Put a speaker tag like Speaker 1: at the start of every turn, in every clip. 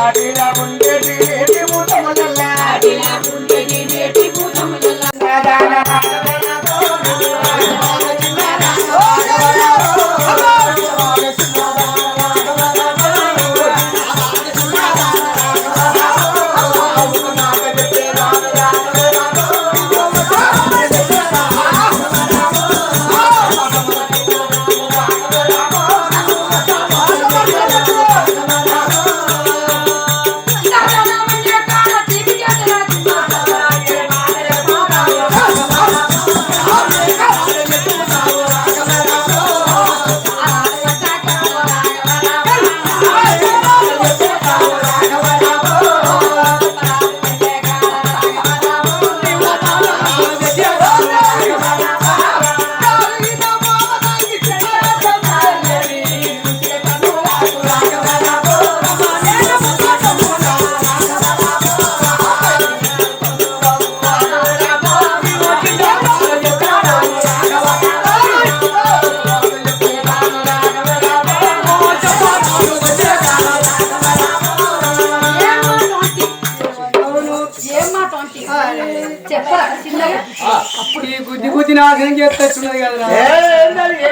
Speaker 1: ఆడిలా ఉండేటి ఏటి మూతములల్లా.
Speaker 2: గుద్ది నాశనం చేస్తున్నది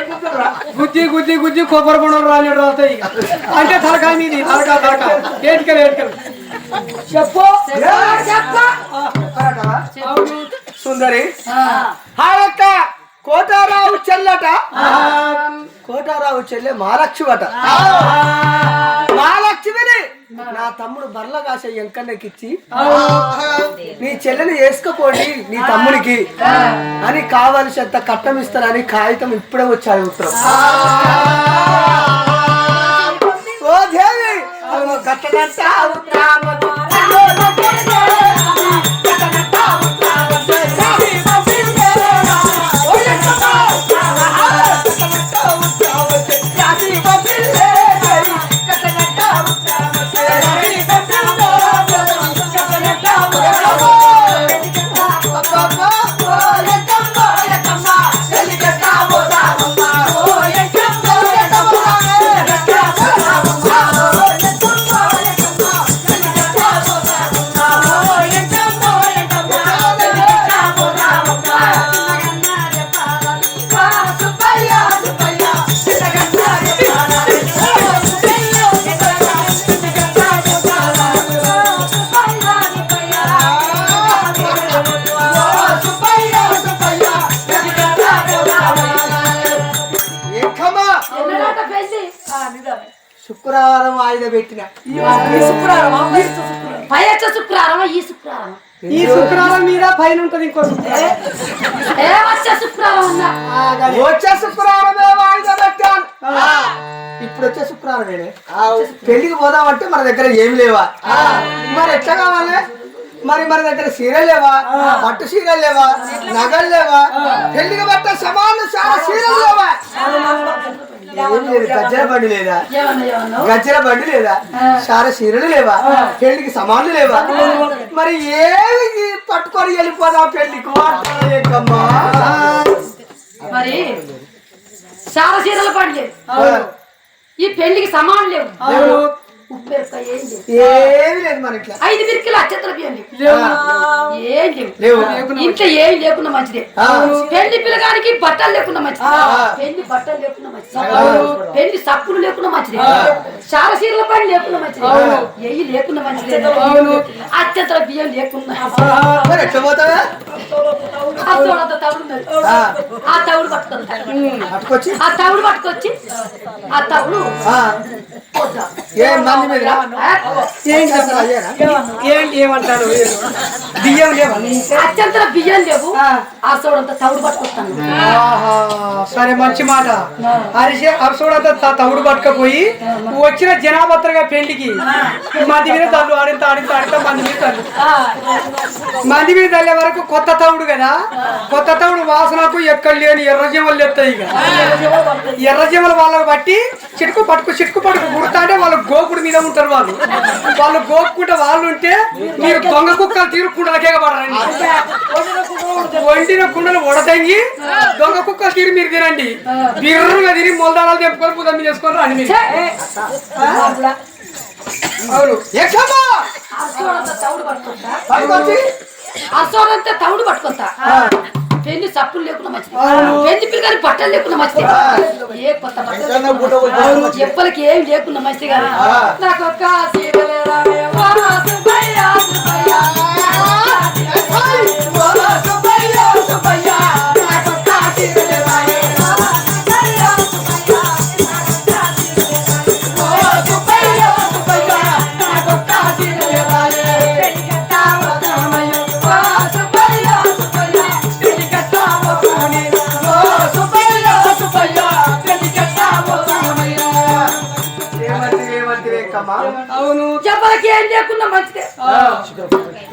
Speaker 1: కూతురురా?
Speaker 2: గుద్ది గుద్ది గుద్ది కొబ్బరి బొండం రాలేడు రాస్తాయి అంటే తలకాయ మీది తలకాయ తలకాయ ఏటికలు ఏటికలు. చెప్పు.
Speaker 1: సుందరి. కోటారావు చెల్లట. కోటారావు చెల్లె మహాలక్ష్మి అట. మహాలక్ష్మిని నా తమ్ముడు బర్ల కాస ఎంకన్నకిచ్చి నీ చెల్లెని వేసుకపోండి నీ తమ్ముడికి. అని కావలసినంత కట్టం ఇస్తానని కాగితం ఇప్పుడే వచ్చాడు ఉత్తరం. ఓ దేవి!
Speaker 2: ఉంటది ఇంకో
Speaker 3: వచ్చే
Speaker 1: శుక్రవారమే వాయిదా పెట్టాను. ఇప్పుడు వచ్చే శుక్రవారమేనే పెళ్ళికి పోదామంటే మన దగ్గర ఏమి లేవా? మరి ఎట్లా కావాలి? మరి మన దగ్గర సీరియల్ లేవా? పట్టు సీరియల్ లేవా? నగలు లేవా? పెళ్ళికి పట్ట సమానం చాలా సీరియల్ లేవా? గజ్జల బండి లేదా? గజ్జల బండి లేదా? సార సీరలు లేవా? పెళ్ళికి సమానులు లేవా? మరి ఏమి పట్టుకొని వెళ్ళిపోదాం పెళ్ళికి?
Speaker 3: మరి చాలా చీరలు పడలేవు ఈ పెళ్ళికి సమానం లేవు.
Speaker 1: ఏమి లేదు మన ఇట్లా.
Speaker 3: ఐదు మిరికలు అచ్చంతర బియ్యం లేవు. ఏం లేవు.
Speaker 1: లేవు
Speaker 3: ఇంట్లో ఏం లేకుండా మంచిదే. పెళ్ళి పిల్లగానికి బట్టలు లేకుండా మంచిది. పెళ్ళి బట్టలు లేకుండా మంచిది. పెళ్ళి సప్పులు లేకుండా మంచిది. చాలా చీరల పని లేకుండా మంచిది. ఎయ్యి లేకుండా మంచిది. అత్యంతర బియ్యం లేకుండా ఆ. తవుడు ఉన్నది.
Speaker 1: ఆ.
Speaker 3: తవుడు పట్టుకొచ్చి. ఆ తవుడు.
Speaker 1: మంది
Speaker 2: ఏంటి బియ్యం లేవా?
Speaker 3: అత్యంతర బియ్యం లేవు. ఆ. తోడంత తవుడు పట్టుకొస్తాను.
Speaker 2: సరే మంచి మాట. అరిసే అరసోడంతా తవుడు పట్టుకపోయి వచ్చిన జనాభత్రగా పెళ్ళికి మంది మీద తల్లు ఆడింత ఆడింత ఆడింత మంది మీద తల్లు. మంది మీద తల్లే వరకు కొత్త తవుడు కదా. కొత్త తవుడు వాసనకు ఎక్కడ లేని ఎర్రజీమలు ఎత్తాయి ఇక. ఎర్రజీమలు వాళ్ళకి బట్టి చిటుకు పట్టుకు చిటుకు పట్టుకు కుడతాంటే వాళ్ళు గోకుడు మీద ఉంటారు వాళ్ళు. వాళ్ళు గోపుకుంటే వాళ్ళు ఉంటే మీరు దొంగ కుక్కలు తీరుకుంటాకే పడరండి వండిన కుండలు వడతంగి దొంగ కుక్క తీరి మీరు తినండి. బిర్రుగా తిని మొలదారాలు తెప్పుకొని పుదమ్మి చేసుకొని రండి మీరు. అవును.
Speaker 3: అరసోడంతా తవుడు పట్టుకుంటా? పెళ్ళి సప్పులు లేకుండా మంచిది పెళ్ళి పిల్లగాని బట్టలు లేకుండా మంచిది ఏ కొత్త ఎప్పటికి ఏం లేకుండా మంచిది నాకు ఒక్క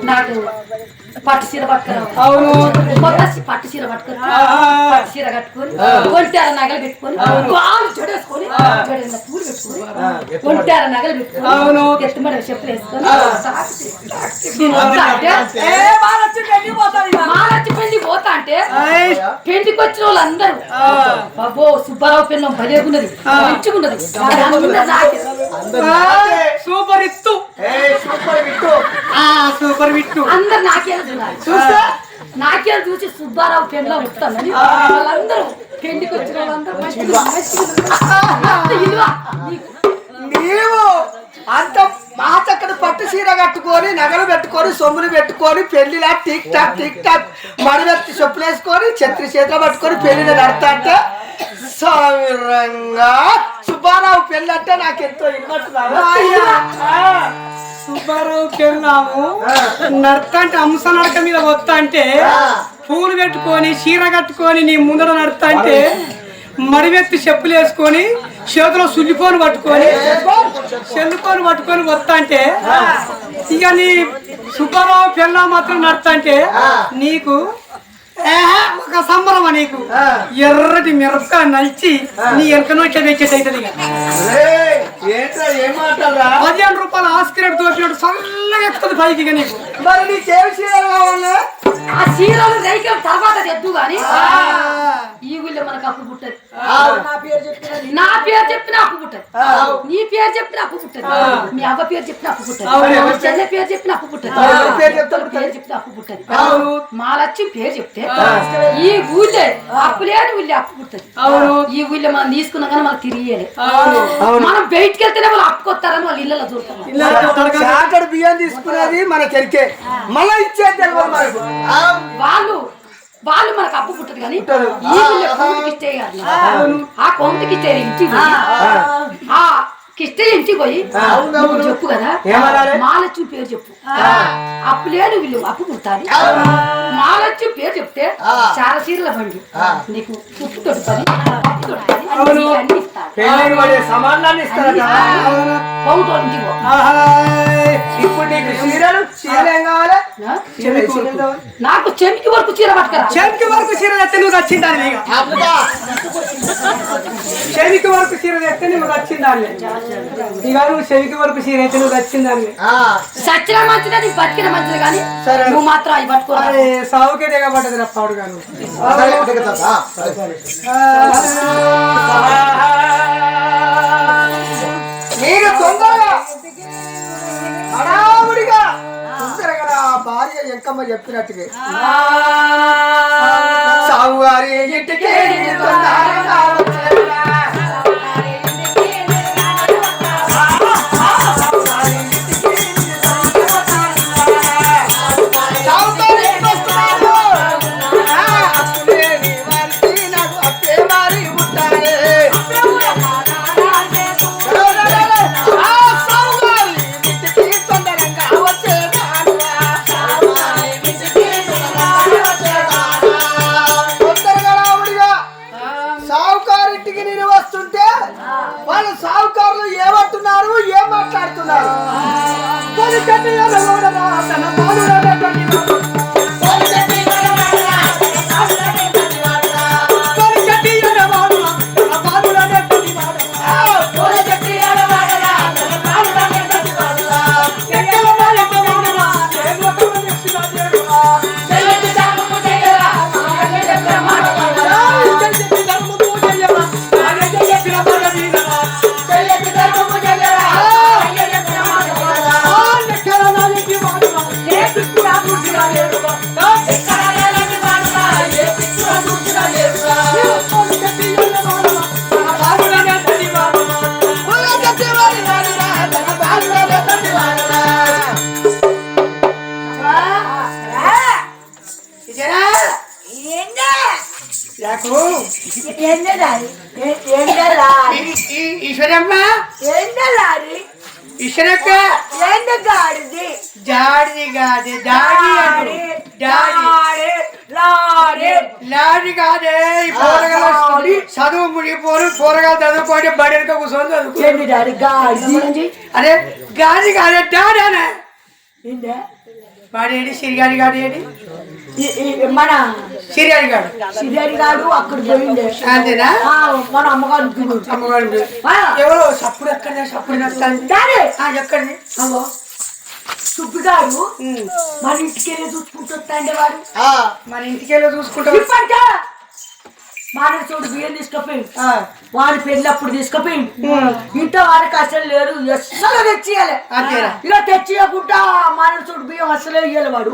Speaker 3: నాకు పట్టు చీర పట్టుకురా
Speaker 2: అవును
Speaker 3: కొత్త పట్టు చీర పట్టుకుని. పట్టు చీర కట్టుకొని ఒంటార నగలు పెట్టుకొని వాళ్ళు జడేసుకొని జడేసిన పూలు పెట్టుకొని ఒంటార నగలు పెట్టుకొని. ఎత్తుమడ చెప్పులు వేసుకొని మాలచ్చి పెళ్ళి పోతా అంటే. పెళ్ళికి వచ్చిన వాళ్ళందరూ. బాబో సుబ్బారావు పిల్లం భలేగున్నది మంచిగున్నది.
Speaker 2: సూపర్ ఇత్తు
Speaker 1: సూపర్ విట్టు.
Speaker 2: సూపర్ విట్టు
Speaker 3: అందరు నాకే
Speaker 1: చూస్తే?
Speaker 3: నాకే చూసి సుబ్బారావు పెళ్ళ వస్తానని వాళ్ళందరూ పెళ్ళికి వచ్చిన
Speaker 1: నీవు అంత మా చక్కటి పట్టు చీర కట్టుకొని నగలు పెట్టుకొని సొమ్ములు పెట్టుకొని పెళ్ళిలా టిక్ టాక్ టిక్ టాక్ మడివెత్తి చెప్పులు వేసుకొని ఛత్రి చేతిలో పట్టుకొని పెళ్ళిని నడతా అంటే సౌరంగా సుబ్బారావు పెళ్ళి అంటే నాకు ఎంతో
Speaker 2: సుబ్బారావు పెళ్ళాము నడక అంటే అంశ నడక మీద వస్తా అంటే పూలు పెట్టుకొని చీర కట్టుకొని నీ ముందర నడతా అంటే మడివెత్తి చెప్పులు వేసుకొని చేతిలో సుల్లిపోను పట్టుకొని చెల్లుకొని పట్టుకొని వస్తా అంటే ఇక నీ సుబ్బారావు పెళ్ళ మాత్రం నడతా అంటే నీకు ఒక సంబరమా నీకు? ఎర్రటి మిరపకాయ నలిచి నీ ఎనకనో తెచ్చేది
Speaker 1: ఏంట్రా ఏం మాట్లాడరా?
Speaker 2: పదిహేను రూపాయలు ఆస్క్రేట్ దోచినట్టు చల్లగా ఎక్కుతుంది పైకి నీకు.
Speaker 1: మరి నీకేం చీరలు కావాలి?
Speaker 3: ఆ చీరలు రైకల తర్వాత తెద్దు గాని ఈ ఊళ్ళో మనకు అప్పు పుట్టదు. నా పేరు చెప్పిన అప్పు పుట్టదు. నీ పేరు చెప్పిన అప్పు పుట్టదు. మీ అవ్వ పేరు చెప్పిన అప్పు పుట్టదు. చెల్లె పేరు చెప్పిన అప్పు పుట్టదు.
Speaker 1: పేరు?
Speaker 3: పేరు చెప్పిన అప్పు పుట్టదు. మా లక్ష్యం పేరు చెప్తే ఈ ఊళ్ళో అప్పు లేని ఊళ్ళో అప్పు పుట్టదు. ఈ ఊళ్ళో మనం తీసుకున్నాం కానీ మనకు తిరిగేది మనం బయటికి వెళ్తేనే వాళ్ళు అప్పుకొస్తారని వాళ్ళు ఇళ్ళలో
Speaker 1: చాకడు బియ్యం తీసుకునేది మన కెరికే మళ్ళా ఇచ్చేది
Speaker 3: వాళ్ళు వాళ్ళు మనకు అప్పు పుట్టదు కానీ ఈ ఇస్తే ఆ. కొంతకి ఇస్తే కిస్తే ఇంటికి పోయి నువ్వు చెప్పు కదా? మాలచ్చి పేరు చెప్పు. అప్పు లేని వీళ్ళు అప్పు పుట్టాలి మాలచ్చి పేరు చెప్తే చాలా చీరల బండి. నీకు ఉప్పు తొడుతుంది
Speaker 1: నీకు
Speaker 3: చెమికి వరకు చీర పట్టుకరా.
Speaker 2: చెవికి వరకు చీర తెస్తే నువ్వు వచ్చిందాన్ని చెవికి వరకు చీర తెస్తే నువ్వు వచ్చిందాన్ని ఇక నువ్వు చెవికి వరకు చీర అయితే నువ్వు వచ్చిందాన్ని
Speaker 3: సచ్చిన మంచిదే నీకు బతికిన మంచిది కానీ
Speaker 1: సరే.
Speaker 3: నువ్వు మాత్రం అవి పట్టుకోరా.
Speaker 2: అరే సావుకే దిగబడ్డది రా పాడు గాను.
Speaker 1: మీరు తొందరగా హడావుడిగా తొందరగా నా భార్య ఎంకమ్మ చెప్పినట్టుగా. సావుగారి ఇంటికి తొందరగా
Speaker 2: జాడి కాదే డాడీ. డాడీ.
Speaker 4: లారీ
Speaker 2: లాడి. కాదే ఈ పోరగాలు చదువు ముడిపోరు పోరగాలు చదువుకోండి బడిక కూర్చొని చదువుకో.
Speaker 4: ఏంటి డాడీ గాడిది
Speaker 2: అరే గాడి కాదే డాడీ వాడేడి సిరిగాడి గాడి ఏడి
Speaker 4: మన
Speaker 2: సిరిగాడి గాడు
Speaker 4: సిరియాడి గారు అక్కడ పోయిండే.
Speaker 2: అంతేనా?
Speaker 4: మన
Speaker 2: అమ్మగారు
Speaker 4: ఆ.
Speaker 2: ఎవరో? సప్పుడు ఎక్కడ? సప్పుడు
Speaker 4: డాడీ.
Speaker 2: ఎక్కడి
Speaker 4: సుబ్బి గారు మన ఇంటికి వెళ్ళి చూసుకుంటుంటే వాడు.
Speaker 2: మన ఇంటికి వెళ్ళి
Speaker 4: మానవ చోటు బియ్యం తీసుకుపోయి
Speaker 2: ఆ,
Speaker 4: వాడి పెళ్ళి అప్పుడు తీసుకుపోయి ఇంట్లో వాడికి అసలు లేరు అస్సలు తెచ్చియాలి ఇలా తెచ్చియకుండా మానవ చోటు బియ్యం అసలే ఇయ్యాలి వాడు.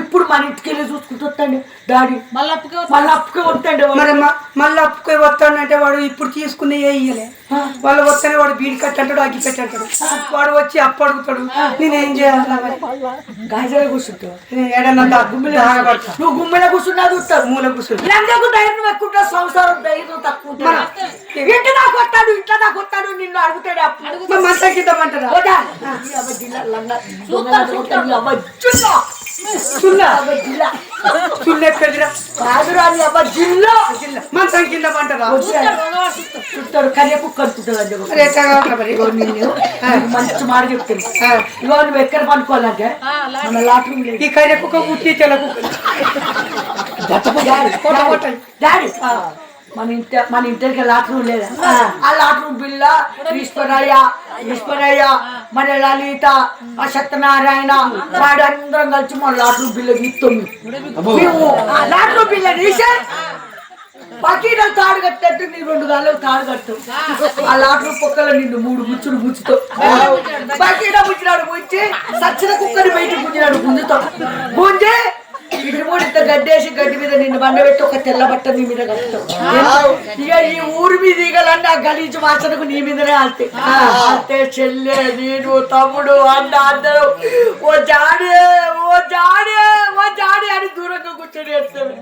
Speaker 4: ఇప్పుడు మన ఇంటికి వెళ్ళి చూసుకుంటుంటండి డాడీ మళ్ళీ మళ్ళీ అప్పుకే వాడు.
Speaker 2: మరి మళ్ళీ అప్పుకొని వస్తానంటే వాడు ఇప్పుడు తీసుకునే ఏ ఇయ్యలే. వాళ్ళు వస్తేనే వాడు బీడి కట్టి అంటాడు అగ్గి కట్టి అంటాడు వాడు వచ్చి అప్పు అడుగుతాడు. నేనేం చేయాలి?
Speaker 4: గాజాలు కూర్చుంటావు. నువ్వు గుమ్మెల కూర్చున్నా చూస్తావు.
Speaker 2: మూల
Speaker 4: ధైర్యం ఎక్కువ సంసారం ధైర్యం తక్కువ. ఇంటి దాకా వస్తాడు ఇంట్లో దాకా వస్తాడు నిన్ను అడుగుతాడు అప్పుడు.
Speaker 2: మంటరా
Speaker 4: చుట్టాడు కర్య కుక్క అనుకుంటాడు అండి ఒక.
Speaker 2: మరి ఎట్లా కావాలి మరి.
Speaker 4: ఇగో నిన్ను. నీకు మంచి మాట చెప్తాను ఇగో నువ్వు ఎక్కడ పనుకోవాలంటే మన లాట్రూమ్
Speaker 2: ఈ కర్రె కుక్క పుట్టి తెల్ల కుక్క
Speaker 4: డాడీ, మన ఇంటి మన ఇంటికి లాట్రూమ్ లేదా? ఆ. లాట్రూమ్ బిల్ల? ఈశ్వరయ్య ఈశ్వరయ్య మన లలిత ఆ. సత్యనారాయణ వాడు అందరం కలిసి మన లాట్రూమ్ బిల్ల ఆ లాట్రూమ్ బిల్ల తీసే బకీట తాడు కట్టట్టు నీ రెండు గాల్లో తాడు కట్టు. ఆ. లాట్రూమ్ పొక్కలో నిన్ను మూడు ముచ్చుడు ముచ్చుతావు బకీట ముచ్చినాడు ముచ్చి సచ్చిన కుక్కని బయట గుంజినాడు గుంజుతావు గుంజి ఇది కూడా ఇంత గడ్డేసి గడ్డి మీద నిన్ను బండబెట్టి ఒక తెల్ల బట్ట నీ మీద కలుపుతావు ఇక ఈ ఊరి మీద ఈగలన్నీ ఆ గలీజు వాసనకు నీ మీదనే ఆల్తాయి అంతే చెల్లె నేను తమ్ముడు అన్న అందరూ. ఓ జాడే ఓ జాడే ఓ జాడే అని దూరంగా కూర్చొని వేస్తాడు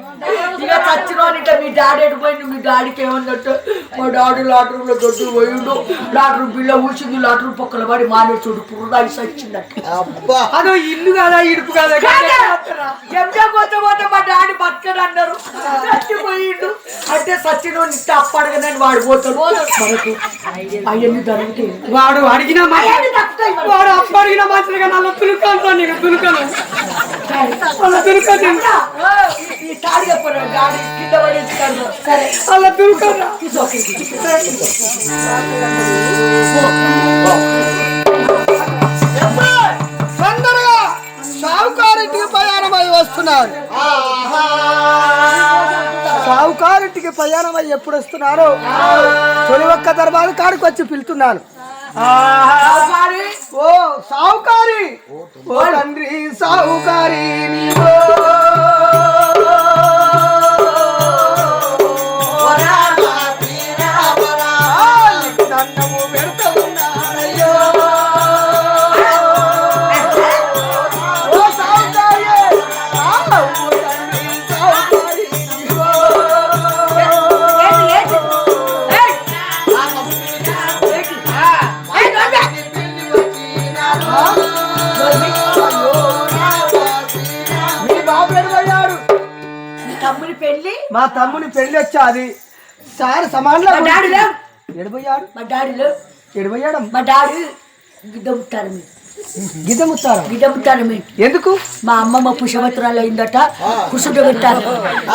Speaker 4: ఇక చచ్చినోని ఇట్లా మీ డాడీ ఎడిపోయింది మీ డాడీకి ఏమన్నట్టు మా డాడీ లాటరీ లో దొడ్డు పోయిండు. లాటరీ బిల్ల ఊసింది లాటరీ పక్కల పడి మానే చూడు పురుదాయి సచ్చిందట
Speaker 2: అదో ఇల్లు కాదా ఇడుపు కాదా
Speaker 4: ఎంజా పోతే పోతే మా డాడీ బతకడు అన్నారు. చచ్చిపోయిండు. అంటే సచ్చినోని ఇస్తే అప్పడగనని వాడు పోతాడు. మనకు అవన్నీ దొరుకుతాయి
Speaker 2: వాడు అడిగిన. వాడు అప్పు అడిగిన మాటలుగా నల్ల తులుకాను తులుకను
Speaker 4: ఈ- తాడి చెప్పరు గాడి కింద సరే. okay.
Speaker 1: తొందరగా సావుకారింటికి ప్రయాణమై వస్తున్నారు. సావుకారింటికి ప్రయాణమై ఎప్పుడు వస్తున్నారు? తొలి ఒక్క దర్బారు కాడికి వచ్చి పిలుతున్నాను
Speaker 4: సావుకారి,
Speaker 1: ఓ సావుకారి ఓ తండ్రి సావుకారి నీవో.
Speaker 4: తమ్ముని
Speaker 1: పెళ్ళి వచ్చాది. సార్ సమానంలో
Speaker 4: మా డాడీ లేవు.
Speaker 1: ఎడబోయాడు
Speaker 4: మా డాడీ లేవు.
Speaker 1: ఎడబోయాడు
Speaker 4: మా డాడీ గిడ్డ ముట్టారు మీరు
Speaker 1: గిద్దముత్తారా
Speaker 4: గిడ్డ ముట్టారు మీరు
Speaker 1: ఎందుకు?
Speaker 4: మా అమ్మమ్మ పుష్పత్రాలు అయిందట కుసుట పెట్టారు.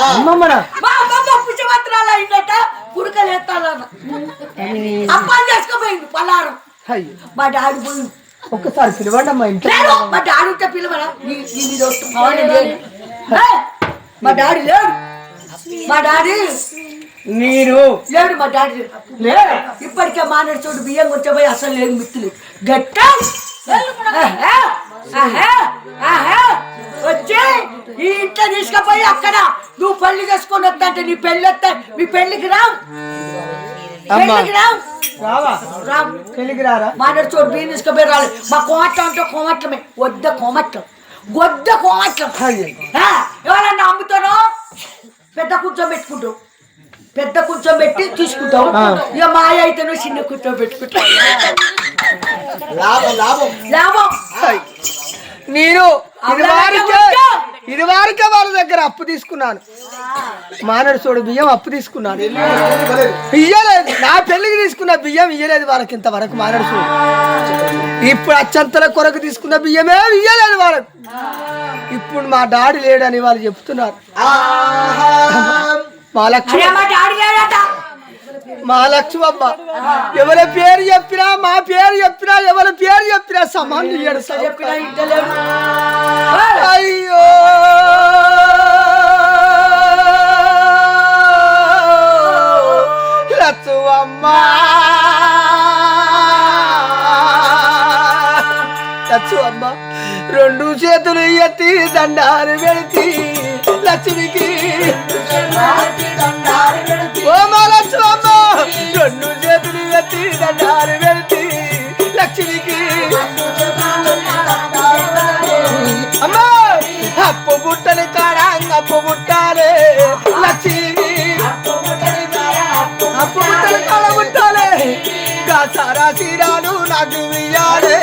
Speaker 1: అమ్మమ్మన?
Speaker 4: మా అమ్మమ్మ పుష్పత్రాలు అయిందట పుడకలు ఎత్తాలన్న అప్పాలు చేసుకోపోయింది పలారం.
Speaker 1: అయ్యో.
Speaker 4: మా డాడీ పోయి
Speaker 1: ఒక్కసారి పిలవండి అమ్మా ఇంట్లో
Speaker 4: మా డాడీ ఉంటే పిలవరా! మా డాడీ లేడు. మా డాడీ
Speaker 2: మీరు?
Speaker 4: లేడు మా డాడీ. ఇప్పటికే మానేడు చోటు బియ్యం వచ్చేపోయి అసలు లేదు మిత్తులు గట్ట. వచ్చి ఈ ఇంట్లో తీసుకుపోయి అక్కడ నువ్వు పెళ్ళి చేసుకొని అంటే నీ పెళ్ళి వస్తే మీ పెళ్ళికి రావు. రావు.
Speaker 1: రావా?
Speaker 4: రావు.
Speaker 1: పెళ్ళికి రారా?
Speaker 4: మాట్లాడు చూడు బియ్యం తీసుకుపోయి రాలి మా కోమట్లం అంటే కోమట్లమే. వద్ద కోమట్లం. వద్ద కోమట్లం. ఎవరన్నా అమ్ముతానో పెద్ద కూర్చో పెట్టుకుంటావు పెద్ద కూర్చో పెట్టి తీసుకుంటావు ఇక మాయ అయితేనో చిన్న కూర్చో పెట్టుకుంటావు
Speaker 5: లాభం లాభం.
Speaker 4: లాభం.
Speaker 1: నేను ఇది వారికే వాళ్ళ దగ్గర అప్పు తీసుకున్నాను. మానడు చూడు బియ్యం అప్పు తీసుకున్నాను. ఇయ్యలేదు. నా పెళ్ళికి తీసుకున్న బియ్యం ఇయ్యలేదు వాళ్ళకి ఇంతవరకు మానడు చూడు ఇప్పుడు అచ్చంతల కొరకు తీసుకున్న బియ్యమే ఇయ్యలేదు వాళ్ళకు. ఇప్పుడు మా డాడీ లేడని వాళ్ళు చెప్తున్నారు. మా లక్ష్మి
Speaker 4: అరే మా డాడీ లేడట
Speaker 1: మా లక్ష్మమ్మ ఎవరి పేరు చెప్పినా మా పేరు చెప్పినా ఎవరి పేరు చెప్పినా సమానం అయ్యో! లచ్చువమ్మ. లచ్చువమ్మ రెండు చేతులు ఎత్తి దండాలు పెడితి లక్ష్మికి ఓ మా లచ్చువమ్మ! రెండు చేతులు ఎత్తి దండాలు వెళ్తి లక్ష్మికి అమ్మా అప్పు బుట్టని కాడ అప్పు బుట్టాలే లక్ష్మికి. అప్పు బుట్టని కాడ బుట్టాలే సారా సీరాలు నాకు ఇయ్యాలే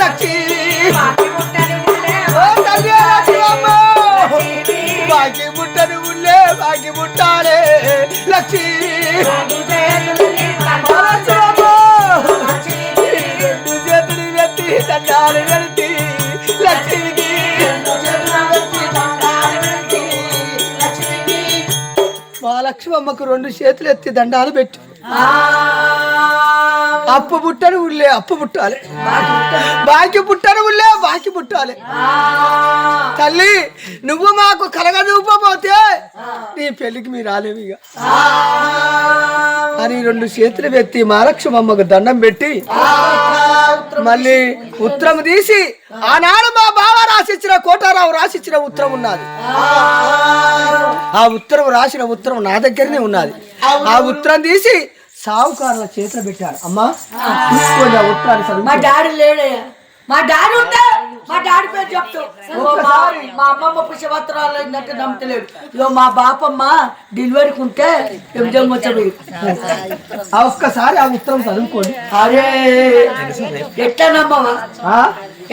Speaker 1: లక్ష్మి ఓ తల్లి బాకి బుట్టలు ఉల్లే బాకి బుట్టాలే లక్ష్మి లక్ష్మమ్మకు రెండు చేతులు ఎత్తి దండాలు పెట్టి. అప్పు బుట్టను ఉల్లే అప్పు పుట్టాలి. బాకి పుట్టను ఉల్లే బాకి పుట్టాలి. తల్లి నువ్వు మాకు కలగదూపపోతే నీ పెళ్ళికి మీరు రాలేవు ఇక. అని రెండు చేతులు పెట్టి మా లక్ష్మమ్మకు దండం పెట్టి మళ్ళీ ఉత్తరం తీసి ఆనాడు మా బావ రాసిచ్చిన కోటారావు రాసిచ్చిన ఉత్తరం ఉన్నది. ఆ ఉత్తరం రాసిన ఉత్తరం నా దగ్గరనే ఉన్నది. ఆ ఉత్తరం తీసి సావుకారుల చేతిలో పెట్టాడు. అమ్మా ఉత్తరాన్ని.
Speaker 4: మా డాడీ లేడయ్యా. మా డాడీ ఉంటే మా డాడీ పేరు చెప్తావు మా అమ్మమ్మ పుష్పత్రాలు అయిందంటే నమ్మతలేడు ఇగో మా బాపమ్మ డెలివరీకి ఉంటే ఎంజం వచ్చాడు
Speaker 1: ఆ ఒక్కసారి ఆ ఉత్తరం చదువుకోండి.
Speaker 4: అరే ఎట్లా నమ్మవా?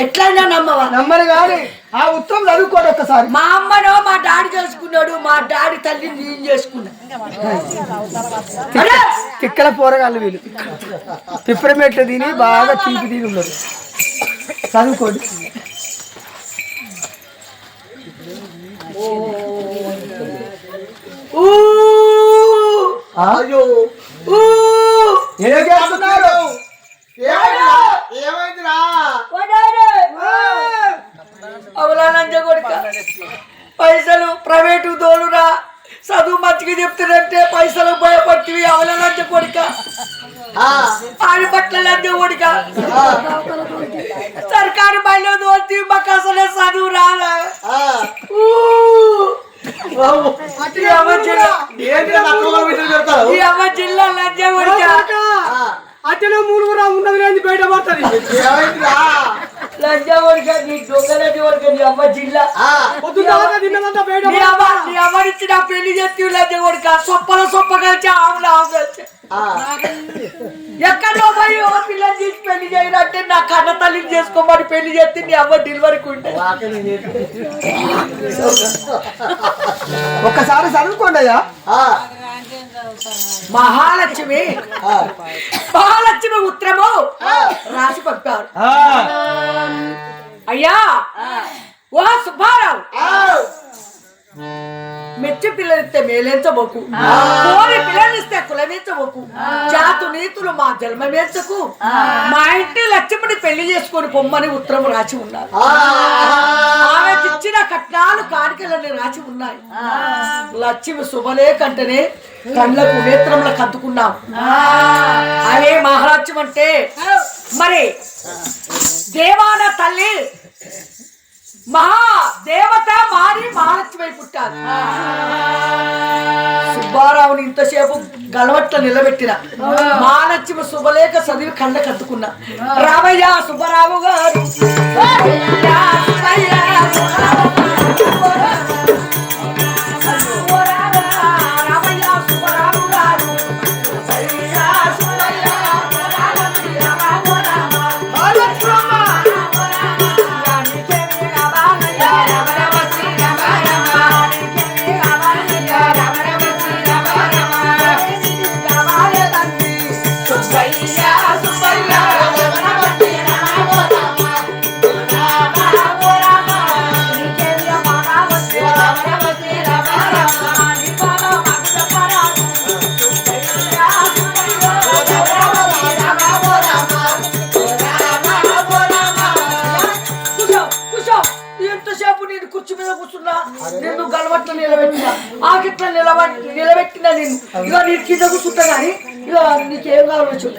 Speaker 4: ఎట్లయినా నమ్మవా?
Speaker 1: నమ్మరు కానీ ఆ ఉత్తరం చదువుకోండి ఒక్కసారి.
Speaker 4: మా అమ్మను మా డాడీ చేసుకున్నాడు మా డాడీ తల్లిని నేను చేసుకున్నా.
Speaker 1: తిక్కల పోరగాళ్ళు వీళ్ళు. పిప్పరమెట్లు తిని బాగా తీపి తిని ఉన్నారు చదువుకోండి?
Speaker 5: అయ్యో!
Speaker 4: ఊ,
Speaker 1: ఏం చేస్తున్నారు?
Speaker 5: ఏమైందిరా.
Speaker 4: అవలానంజ కొడుక. పైసలు ప్రైవేటు దోలురా. చదువు మంచిగా చెప్తున్నంటే పైసలు భయపడుతుంది అవలానంజ కొడుక. ఆడి పట్ల లంజ కొడుక సర్కారు బయలు దోల్తి మాకు అసలే చదువు. ఊ. ఈ అమ్మ జిల్లా ఈ అమ్మ లంజ కొడుక.
Speaker 2: అతను మూలుగురా ఉన్నది లేని బయట పడుతుంది.
Speaker 5: ఏమైందిరా?
Speaker 4: లంజ కొడుక నీ దొంగలంజ కొడుక నీ అమ్మ జిల్లా.
Speaker 5: ఆ,
Speaker 2: పొద్దున్న తిన్నదంతా బయట
Speaker 4: నీ అమ్మ నీ అమ్మనిచ్చి నా పెళ్ళి చేతి లంజ కొడుక. సొప్పల సొప్ప కలిసి ఆవులు ఆవు కలిసి
Speaker 5: ఆ.
Speaker 4: ఎక్కడో పోయి ఒక పిల్లని తీసి పెళ్ళి చేయనంటే నా కన్న తల్లిని చేసుకోమని పెళ్ళి చేస్తే నీ అమ్మ డెలివరీకి ఉంటే.
Speaker 1: ఒక్కసారి చదువుకోండి అయ్యా.
Speaker 5: ఆ,
Speaker 4: మహాలక్ష్మి. మహాలక్ష్మి ఉత్తరము. రాసి పంపారు. అయ్యా. ఓ సుబ్బారావు. మెచ్చి పిల్లలిస్తే మేలెంచబోకు కోరి పిల్లలిస్తే కులమించబోకు జాతు నీతులు మా జన్మమేంచకు మా ఇంటి లక్ష్మిని పెళ్ళి చేసుకొని పొమ్మని ఉత్తరం రాసి ఉన్నారు. ఆమె ఇచ్చిన కట్నాలు కాணிకలన్నీ రాసి ఉన్నాయి. లక్ష్మి శుభలేకంటేనే కళ్ళకు నేత్రములకు అద్దుకున్నాం అదే మహాలక్ష్మి అంటే మరి దేవాన తల్లి మహా దేవత మారి మహాలక్ష్మి పుట్టారు. సుబ్బారావుని ఇంతసేపు గలవట్ల నిలబెట్టిన మహాలక్ష్మి శుభలేఖ చదివి కళ్ళ కత్తుకున్నా రామయ్య సుబ్బారావు గారు. నిలబెట్టిన నేను. ఇక నేను కింద కూర్చుంటా కానీ ఇక నీకేం కావాలో చూడ